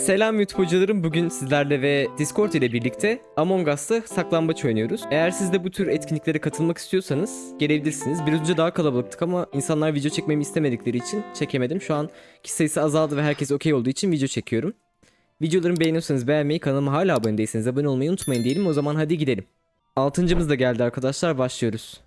Selam YouTube hocalarım. Bugün sizlerle ve Discord ile birlikte Among Us'ta saklambaç oynuyoruz. Eğer siz de bu tür etkinliklere katılmak istiyorsanız gelebilirsiniz. Biraz önce daha kalabalıktık ama insanlar video çekmemi istemedikleri için çekemedim. Şu an kişi sayısı azaldı ve herkes okey olduğu için video çekiyorum. Videolarımı beğeniyorsanız beğenmeyi, kanalıma hala abone değilseniz abone olmayı unutmayın diyelim. O zaman hadi gidelim. Altıncımız da geldi arkadaşlar. Başlıyoruz.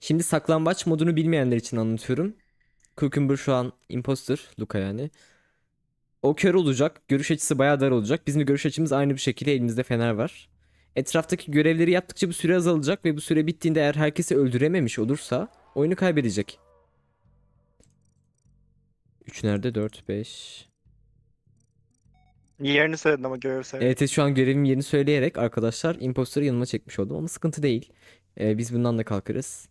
Şimdi saklambaç modunu bilmeyenler için anlatıyorum. Cucumber şu an imposter. Luka yani. O kör olacak. Görüş açısı bayağı dar olacak. Bizim de görüş açımız aynı bir şekilde elimizde fener var. Etraftaki görevleri yaptıkça bu süre azalacak ve bu süre bittiğinde eğer herkesi öldürememiş olursa oyunu kaybedecek. 3 nerede? 4, 5. Yerini söyledin ama görev söyledin. Evet şu an görevim yerini söyleyerek arkadaşlar imposter'ı yanıma çekmiş oldum ama sıkıntı değil. Ee, biz bundan da kalkarız.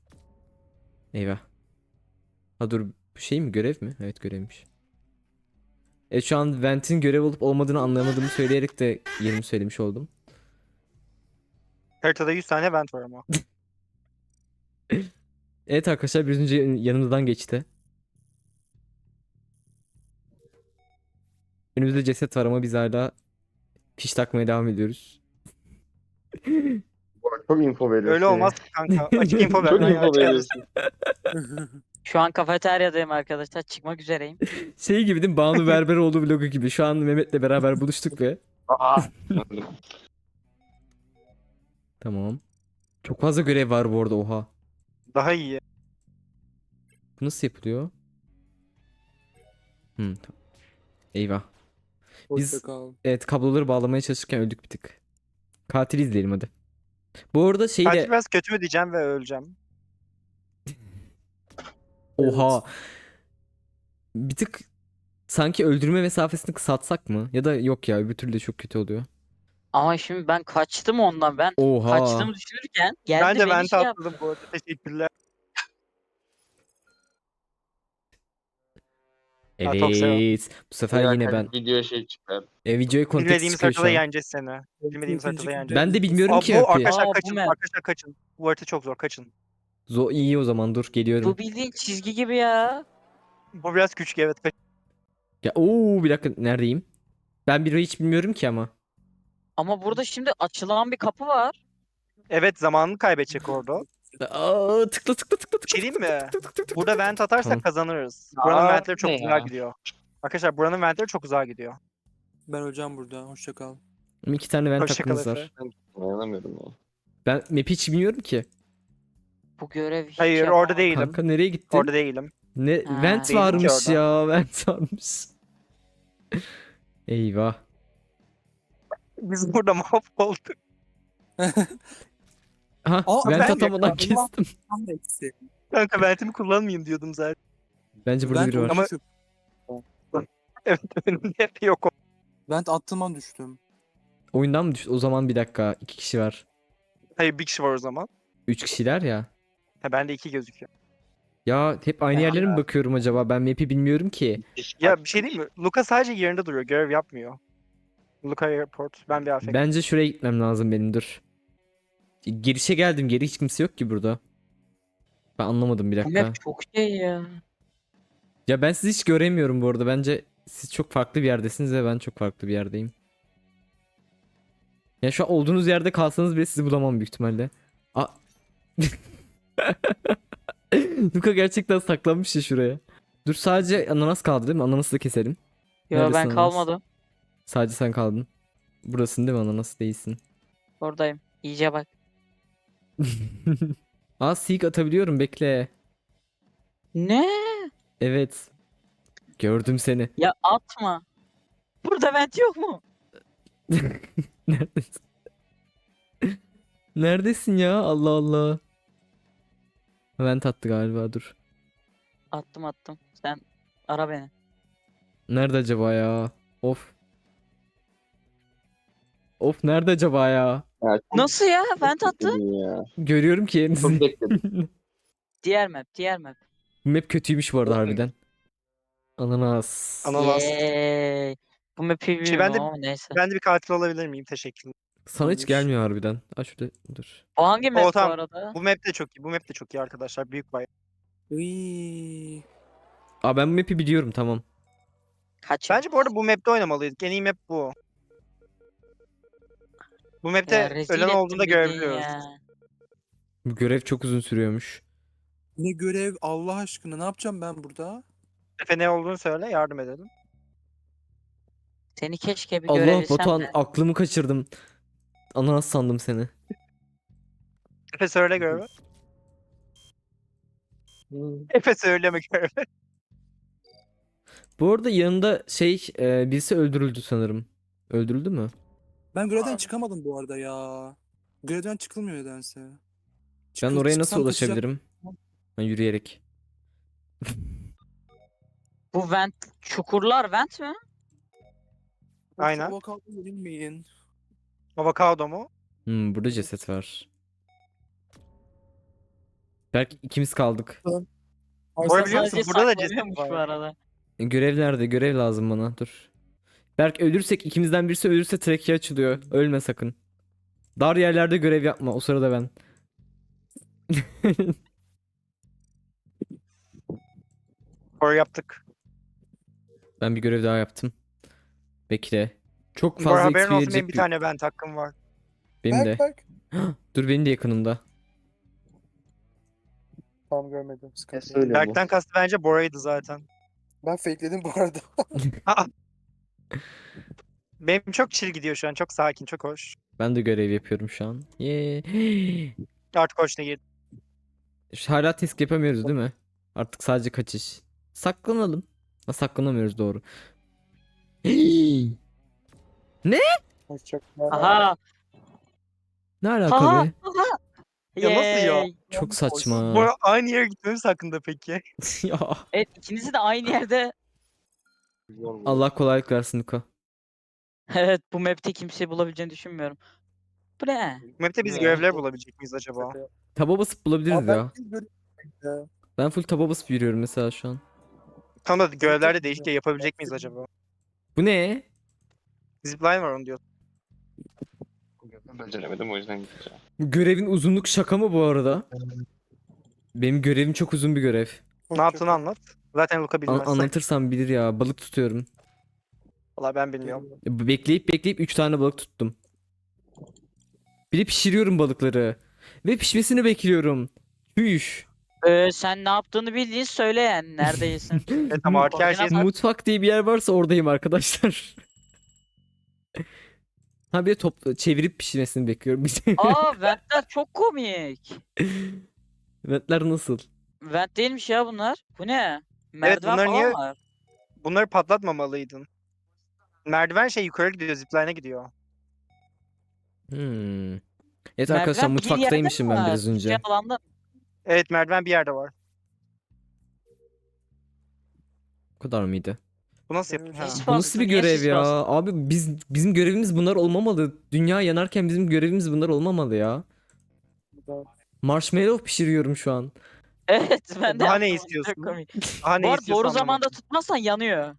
Eyvah. Ha dur bu şey mi görev mi? Evet görevmiş. Evet şu an Vent'in görev olup olmadığını anlamadığımı söyleyerek de yerimi söylemiş oldum. Haritada 100 tane event var ama. Evet arkadaşlar bir önce yanımızdan geçti. Önümüzde ceset var ama biz hala fiş takmaya devam ediyoruz. Çok info veriyorsun. Öyle olmaz kanka. Açık info ver. Çok info veriyorsun. Şu an kafeteryadayım arkadaşlar. Çıkmak üzereyim. Şey gibi değil mi? Banu Berberoğlu vlogu gibi. Şu an Mehmet'le beraber buluştuk ve Aa, Tamam. Çok fazla görev var bu arada oha. Daha iyi. Bu nasıl yapılıyor? Hmm, tamam. Eyvah. Biz- Hoşça kal. Evet kabloları bağlamaya çalışırken öldük bir tık. Katil izleyelim hadi. Bu arada şeyi de... biraz kötü mü diyeceğim ve öleceğim. Oha. Bir tık sanki öldürme mesafesini kısaltsak mı? Ya da yok ya öbür türlü de çok kötü oluyor. Ama şimdi ben kaçtım ondan. Ben Oha. kaçtığımı düşünürken geldi ben de beni vent şey yaptı. bu arada. Teşekkürler. Ha, çok. Evet. Bu sefer yine ben kanka, Video şey çıkar. e, videoya kontekst Bilmediğimiz çıkıyor şu haritada an. yeneceğiz seni. Bilmediğimiz haritada yeneceğiz. Ben de bilmiyorum Aa, ki bu harita. arkadaşlar Aa, bu kaçın. map. Arkadaşlar kaçın. Bu harita çok zor kaçın. Zo iyi o zaman dur geliyorum. Bu bildiğin çizgi gibi ya. Bu biraz küçük evet. Ya oo bir dakika neredeyim? Ben bir hiç bilmiyorum ki ama. Ama burada şimdi açılan bir kapı var. Evet zamanını kaybedecek orada. Aa, tıkla tıkla tıkla tıkla. Şey diyeyim mi? Burada vent atarsak Tamam. kazanırız. Buranın Aa, ventleri çok ne güzel ya? gidiyor. Arkadaşlar buranın ventleri çok güzel gidiyor. Ben öleceğim burada. Hoşça kal. İki tane vent Hoşça kal hakkımız Efe. var. Dayanamıyorum ya. Ben map'i hiç bilmiyorum ki. Bu görev hiç Hayır yapamam. orada değilim. Kanka nereye gittin? Orada değilim. Ne Ha. vent Değilim ki varmış ya, vent varmış. Eyvah. Biz burada mahvolduk. Ha, Aa, vent ben atamadan yakaladım. kestim. Tam da eksi. Kanka ventimi kullanmayayım diyordum zaten. Bence burada Ben biri var. Ama- düştüm. Evet önümde hep yok o. Ben attığıma düştüm. Oyundan mı düştü? O zaman bir dakika. iki kişi var. Hayır bir kişi var o zaman. Üç kişiler ya. Ha bende iki gözüküyor. Ya hep aynı yerlere mi bakıyorum acaba? Ben map'i bilmiyorum ki. Ya bir şey değil mi? Luka sadece yerinde duruyor. Görev yapmıyor. Luka Airport. Ben bir afk. Bence şuraya gitmem lazım benim dur. Girişe geldim. Geri hiç kimse yok ki burada. Ben anlamadım bir Bu dakika. map çok şey ya. Ya ben sizi hiç göremiyorum bu arada. Bence siz çok farklı bir yerdesiniz ve ben çok farklı bir yerdeyim. Ya şu an olduğunuz yerde kalsanız bile sizi bulamam büyük ihtimalle. A Luka gerçekten saklanmış ya şuraya. Dur sadece ananas kaldı değil mi? Ananası da keselim. Yo Neredesin ben ananas? kalmadım. Sadece sen kaldın. Burasın değil mi ananas değilsin. Oradayım. İyice bak. Aa seek atabiliyorum bekle. Ne? Evet. Gördüm seni. Ya atma. Burada vent yok mu? Neredesin? Neredesin ya? Allah Allah. Vent attı galiba dur. Attım attım. Sen ara beni. Nerede acaba ya? Of. Of nerede acaba ya? Ya, çok Nasıl ya? Vent attı. bekledim Ya. Görüyorum ki Çok bekledim. Diğer map, diğer map. Bu map kötüymüş bu arada harbiden. Ananas. Ananas. Yeeey. Bu map'i Şey, bilmiyorum ben de- ama neyse. Ben de bir katil olabilir miyim? Teşekkürler. Sana hiç gelmiyor harbiden. Aa şurada dur. O hangi map bu tamam. arada? Bu map de çok iyi. Bu map de çok iyi arkadaşlar. Büyük bay. Iiii. Aa ben bu map'i biliyorum tamam. Kaç? Bence bu arada bu map'te oynamalıydık. En iyi map bu. Bu map'te Ya, rezil ölen ettin olduğunda beni görebiliyoruz. ya. Bu görev çok uzun sürüyormuş. Ne görev Allah aşkına ne yapacağım ben burada? Efe ne olduğunu söyle yardım edelim. Seni keşke bir Allah görebilsem Batuhan de. aklımı kaçırdım. Ananas sandım seni. Efe söyle görevi. Efe söyleme görevi. Bu arada yanında şey e, birisi öldürüldü sanırım. Öldürüldü mü? Ben görevden çıkamadım bu arada ya. Görevden çıkılmıyor nedense. Ben oraya nasıl çıksam kaçacak- ulaşabilirim? Ha, yürüyerek. Bu vent çukurlar vent mi? Aynen. Avokado yenilmeyin. Avokado mu? Hmm, burada ceset var. Belki ikimiz kaldık. Bu arada Arslan biliyor musun? Sadece Burada da saklanıyormuş ceset bu var. arada. E, Görev nerede? Görev lazım bana. Dur. Berk ölürsek ikimizden birisi ölürse treki açılıyor. Ölme sakın. Dar yerlerde görev yapma. O sırada ben. Doğru yaptık. ben bir görev daha yaptım. Bekle. Çok fazla XP haberin olsun verecek benim bir bir- tane vent hakkım var. Benim de. Berk. Dur benim de yakınımda. Tamam görmedim. Ne Sıkıntı yok. söylüyor bu? Berk'ten kastı bence Bora'ydı zaten. Ben fakeledim bu arada. Benim çok chill gidiyor şu an. Çok sakin, çok hoş. Ben de görev yapıyorum şu an. Yee. Artık hoşuna gir. Şu- Hala test yapamıyoruz değil mi? Artık sadece kaçış. Saklanalım. Ha, saklanamıyoruz doğru. Hoşçakal. Aha. ne alaka Aha. be? Ya nasıl ya? Yay. Çok saçma. Bu arada aynı yere gitmemiz hakkında peki. ya. Evet ikinizi de aynı yerde. Allah kolaylık versin Luka. Evet bu map'te kimseyi bulabileceğini düşünmüyorum. Bu ne? Map'te biz Ne? görevler bulabilecek miyiz acaba? Taba basıp bulabiliriz ya. ben Ya. Full taba basıp yürüyorum mesela şu an. Tam da görevlerde değişik şey yapabilecek miyiz acaba? Bu ne? Zipline var onu diyor. Beceremedim o yüzden gideceğim. Bu görevin uzunluk şaka mı bu arada? Benim görevim çok uzun bir görev. Ne yaptığını anlat. Zaten Luka An- bilmez. anlatırsam bilir ya. Balık tutuyorum. Valla ben bilmiyorum. Bekleyip bekleyip 3 tane balık tuttum. Bir de pişiriyorum balıkları. Ve pişmesini bekliyorum. Hüş. Ee, sen ne yaptığını bildiğin söyle yani. Neredesin? Evet ama artık her şey Mutfak diye bir yer varsa oradayım arkadaşlar. ha bir de top çevirip pişmesini bekliyorum. Aa ventler çok komik. Ventler nasıl? Vent değilmiş ya bunlar. Bu ne? Merdiven bunlar falan niye- var. Bunları patlatmamalıydın. Merdiven şey yukarı gidiyor, zipline'e gidiyor. Hmm. Evet Merdiven arkadaşlar bir yerde mutfaktaymışım mi ben var? biraz Bir önce. Şey alanda Evet merdiven bir yerde var. Bu kadar mıydı? Bu nasıl yapıyor? Ha. Hiç Bu nasıl bir görev ya? Abi biz bizim görevimiz bunlar olmamalı. Dünya yanarken bizim görevimiz bunlar olmamalı ya. Marshmallow pişiriyorum şu an. Evet ben de Daha ne yaptım, istiyorsun? Çok komik. Aha ne Bu arada istiyorsan doğru zamanda tutmazsan yanıyor.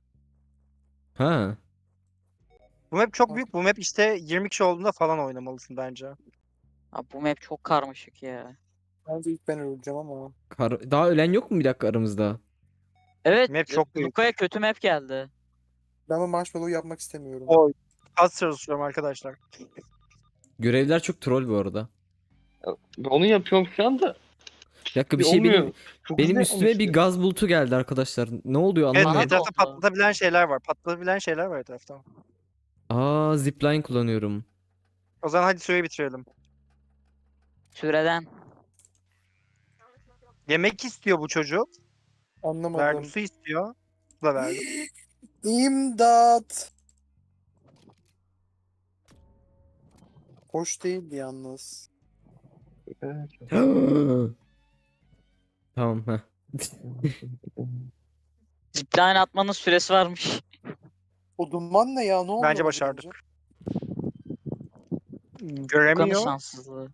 Ha. Bu map çok büyük. Bu map işte 20 kişi olduğunda falan oynamalısın bence. Abi bu map çok karmaşık ya. Bence ilk ben öleceğim ama. Kar- Daha ölen yok mu bir dakika aramızda? Evet Map çok büyük. Luka'ya kötü map geldi. Ben bu marshmallow yapmak istemiyorum. Oy. Az çalışıyorum arkadaşlar. Görevler çok troll bu arada. Onu yapıyorum şu anda. Bir dakika bir şey olmuyor. benim Çok benim güzel üstüme bir gaz bulutu geldi arkadaşlar. Ne oluyor Evet anlamadım. Etrafta oldu. patlatabilen şeyler var. Patlatabilen şeyler var etrafta. Aa zipline kullanıyorum. O zaman hadi süreyi bitirelim. Süreden. Yemek istiyor bu çocuk. Anlamadım. Verdim su istiyor. Su da verdim. İmdat. Hoş değildi yalnız. Tamam ha. Zipline atmanın süresi varmış. O duman ne ya? Ne oldu? Bence başardık. Göremiyor. şanssızlığı.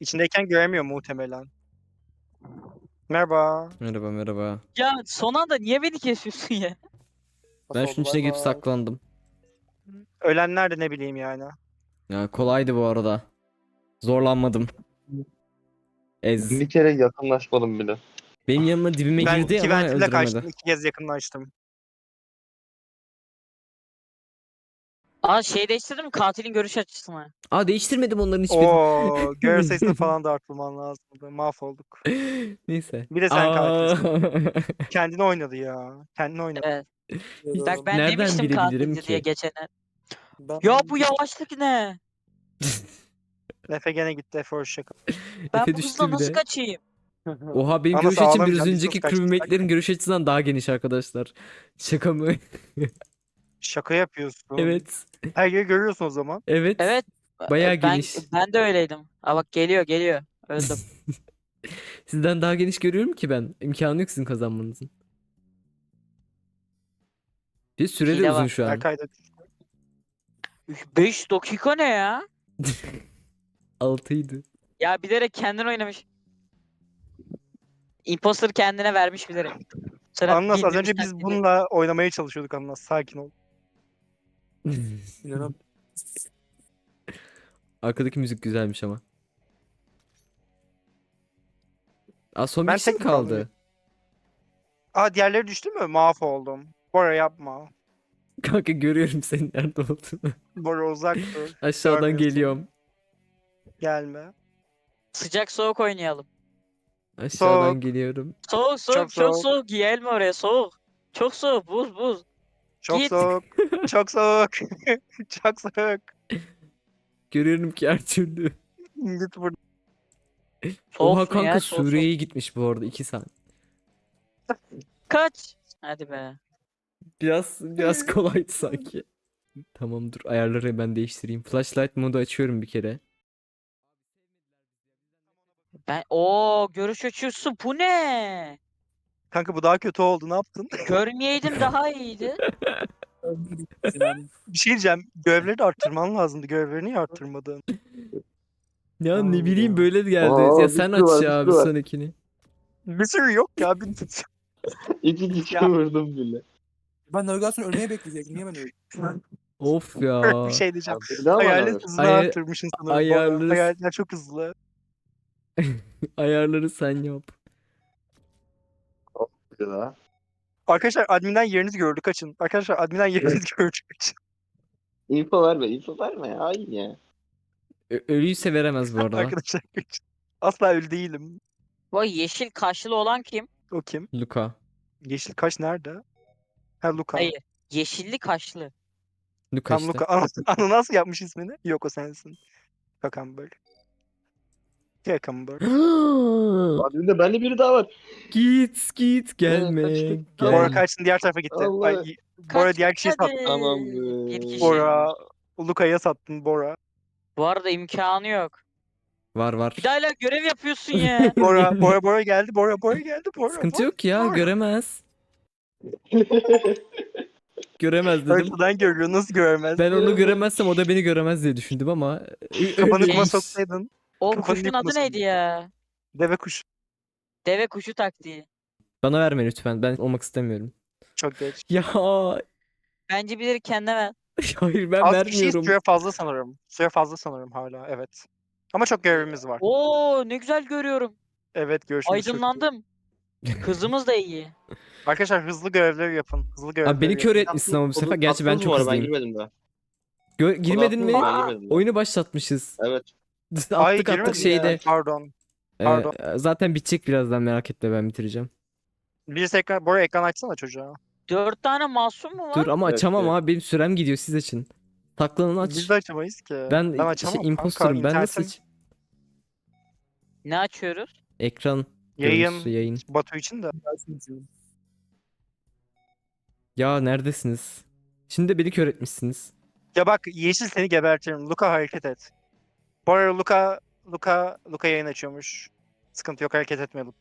İçindeyken göremiyor muhtemelen. Merhaba. Merhaba merhaba. Ya son anda niye beni kesiyorsun ya? Ben şunun içine girip saklandım. Ölenler de ne bileyim yani. Ya kolaydı bu arada. Zorlanmadım. Ez. Bir kere yakınlaşmadım bile. Benim yanıma dibime Ben girdi iki ama ventimle kaçtım. öldüremedi. iki kez yakınlaştım. Aa şey değiştirdim mi? Katilin görüş açısını. Aa değiştirmedim onların hiçbirini. Oo, görev sayısını falan da arttırman lazımdı. Mahvolduk. Neyse. Bir de sen Aa. Kendini oynadı ya. Kendini oynadı. Evet. Bak ben Nereden demiştim bilebilirim katildi diye ki? geçene. ben- Ya bu yavaşlık ne? Efe gene gitti. Efe hoşça kal. Ben Efe bu düştü hızla bir nasıl de. kaçayım? Oha benim Ama görüş açım sağlam biraz önceki crewmate'lerin görüş açısından daha geniş arkadaşlar. Şaka mı? Şaka yapıyorsun. evet. Her yeri görüyorsun o zaman. Evet. Evet. Bayağı ben, geniş. Ben de öyleydim. Aa bak geliyor geliyor. Öldüm. Sizden daha geniş görüyorum ki ben. İmkanı yok sizin kazanmanızın. Bir süre de Hile uzun var. şu an. Berkay da 5 dakika ne ya? 6'ydı. Ya bilerek kendini oynamış. Imposter kendine vermiş bilerek. Sonra Anlas az bildiğimiz önce biz taklidi- bununla oynamaya çalışıyorduk Anlas. Sakin ol. İnanam- Arkadaki müzik güzelmiş ama. Aa son bir Ben kişi mi tek mi kaldım kaldı? Aa diğerleri düştü mü? Mahvoldum. Bora yapma. Kanka görüyorum senin nerede olduğunu. Bora uzak dur. Aşağıdan geliyorum. Gelme. Sıcak soğuk oynayalım. Aşağıdan Soğuk. geliyorum. Soğuk soğuk Çok çok, soğuk. soğuk. Gelme oraya soğuk. Çok soğuk buz buz. Çok Git. soğuk. Çok soğuk. Çok soğuk. Görüyorum ki her türlü. Git buradan. Soğuk Oha kanka ya? Suriye'ye gitmiş bu arada 2 saat. Kaç. Hadi be. Biraz biraz kolaydı sanki. Tamam dur ayarları ben değiştireyim. Flashlight modu açıyorum bir kere. Ben o görüş açıyorsun. Bu ne? Kanka bu daha kötü oldu. Ne yaptın? Görmeyeydim daha iyiydi. Bir şey diyeceğim. Görevleri de arttırman lazımdı. Görevlerini niye arttırmadın? Ya ne bileyim böyle geldi. Aa, ya sen var, aç bir ya bir var. sonrakini. Bir sürü yok ya. Bir... İki kişi Ya. vurdum bile. ben navigasyon ölmeye bekleyecektim. Niye ben öldüm? Of ya. bir şey diyeceğim. Bir daha mı Hayalet hızını Ayar- arttırmışsın sanırım. Ayarları- Hayaletler çok hızlı. Ayarları sen yap. Daha. Arkadaşlar adminden yerinizi gördük açın. Arkadaşlar adminden yerinizi gördük açın. Info verme, info verme ya. Ay ya. Ö- ölüyse veremez bu arada. Arkadaşlar kaçın. Asla öyle değilim. Vay yeşil kaşlı olan kim? O kim? Luka. Yeşil kaş nerede? Ha Luka. Hayır. Yeşilli kaşlı. Luka Tam işte. Luka. Ana, ananas yapmış ismini. Yok o sensin. Kakamber. Kakamber. Adımda bende biri daha var. git git gelme. kaçtı. Bora Gel. kaçsın diğer tarafa gitti. Allah. Ay, Bora Kaç, diğer kişiyi hadi. sattı. Tamam. Bir kişi. Bora. Luka'ya sattın Bora. Bu arada imkanı yok. Var var. Bir daha hala görev yapıyorsun ya. Bora, Bora, Bora geldi. Bora, Bora geldi. Bora. Sıkıntı Bora. yok ya Bora. göremez. Göremez dedim. Haritadan görüyor. Nasıl görmez? Ben onu göremezsem o da beni göremez diye düşündüm ama Kafanı öyleymiş. kuma soksaydın. O Kafanı kuşun adı yıkmasın. neydi ya? Deve kuş. Deve kuşu taktiği. Bana verme lütfen. Ben olmak istemiyorum. Çok geç. Ya Bence bilir kendine ver. hayır ben Az bir şey vermiyorum. süre fazla sanırım. Süre fazla sanırım hala. Evet. Ama çok görevimiz var. Oo ne güzel görüyorum. Evet görüşürüz. Aydınlandım. Hızımız da iyi. Arkadaşlar hızlı görevleri yapın. Hızlı görevleri Abi beni kör yapın. etmişsin ama bu sefer. Gerçi ben çok hızlıyım. Ben girmedim daha. Gö- girmedin mi? Ben girmedim daha. Oyunu başlatmışız. Evet. attık Ay attık girmedi şeyde. ya. Pardon. Ee, Pardon. zaten bitecek birazdan merak etme ben bitireceğim. Bir ekran, Bora ekran açsana çocuğa. Dört tane masum mu var? Dur ama Evet, açamam evet. abi benim sürem gidiyor siz açın. Taklanın aç. Biz de açamayız ki. Ben, ben açamam şey, kanka. imposterım. Ben nasıl internetim- aç- Ne açıyoruz? Ekran Yayın görüntüsü yayın. Batu için de. Ya neredesiniz? Şimdi de beni kör etmişsiniz. Ya bak Yeşil seni gebertirim. Luka hareket et. Bu arada Luka, Luka, Luka yayın açıyormuş. Sıkıntı yok hareket etmeyelim.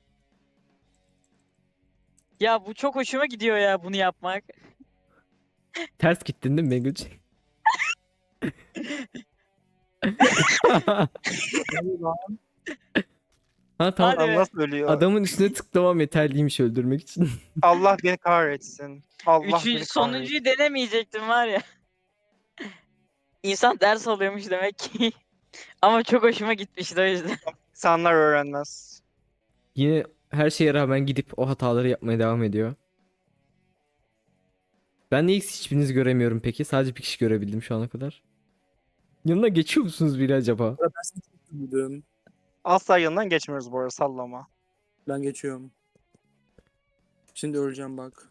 Ya bu çok hoşuma gidiyor ya bunu yapmak. Ters gittin değil mi Bengüç? ha tamam. Hadi. Allah ölüyor. Adamın üstüne tıklamam yeterliymiş öldürmek için. Allah beni kahretsin. Allah beni Üçüncü, kahretsin. sonuncuyu denemeyecektim var ya. İnsan ders alıyormuş demek ki. Ama çok hoşuma gitmişti o yüzden. İnsanlar öğrenmez. Yine her şeye rağmen gidip o hataları yapmaya devam ediyor. Ben niye hiçbirinizi göremiyorum peki? Sadece bir kişi görebildim şu ana kadar. Yanına geçiyor musunuz biri acaba? Ben seni çok tanıdım. Asla yanından geçmiyoruz bu arada sallama. Ben geçiyorum. Şimdi öleceğim bak.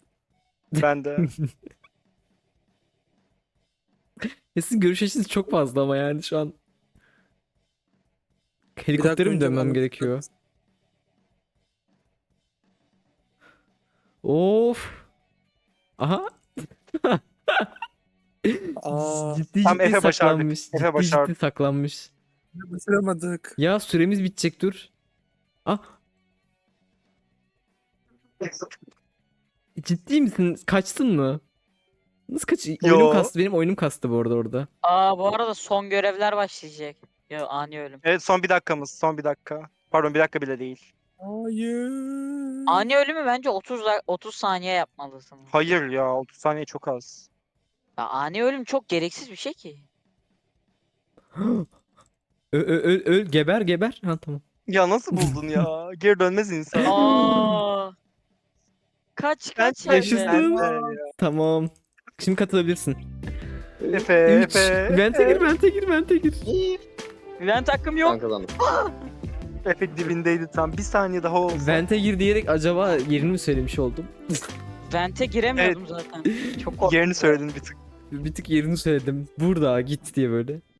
Ben de. Ya sizin görüş açınız çok fazla ama yani şu an. Helikoptere mi önce dönmem gerekiyor? Of. Aha. Aa, ciddi Tam ciddi Efe başardık. saklanmış. Efe ciddi başardık. ciddi saklanmış. başaramadık. Ya süremiz bitecek dur. Ah. Ciddi misin? Kaçtın mı? Nasıl kaç? Oyunum Yo. kastı. Benim oyunum kastı bu arada orada. Aa bu arada son görevler başlayacak. Ya ani ölüm. Evet son bir dakikamız. Son bir dakika. Pardon bir dakika bile değil. Hayır. Ani ölümü bence 30 dak- 30 saniye yapmalısın. Hayır ya 30 saniye çok az. Ya ani ölüm çok gereksiz bir şey ki. Ö, ö, öl, öl, geber geber. Ha tamam. Ya nasıl buldun ya? Geri dönmez insan. Aa. Kaç Ben kaç de- Yaşasın. ben de ya. Tamam. Şimdi katılabilirsin. Efe, 3. Efe. Vente gir, vente gir, vente gir. Event hakkım yok. Ben kazandım. Efe dibindeydi tam. Bir saniye daha olsa. Vente gir diyerek acaba yerini mi söylemiş oldum? Vent'e giremiyordum zaten. Çok korktum. Yerini söyledin bir tık. Bir tık yerini söyledim. Burada git diye böyle.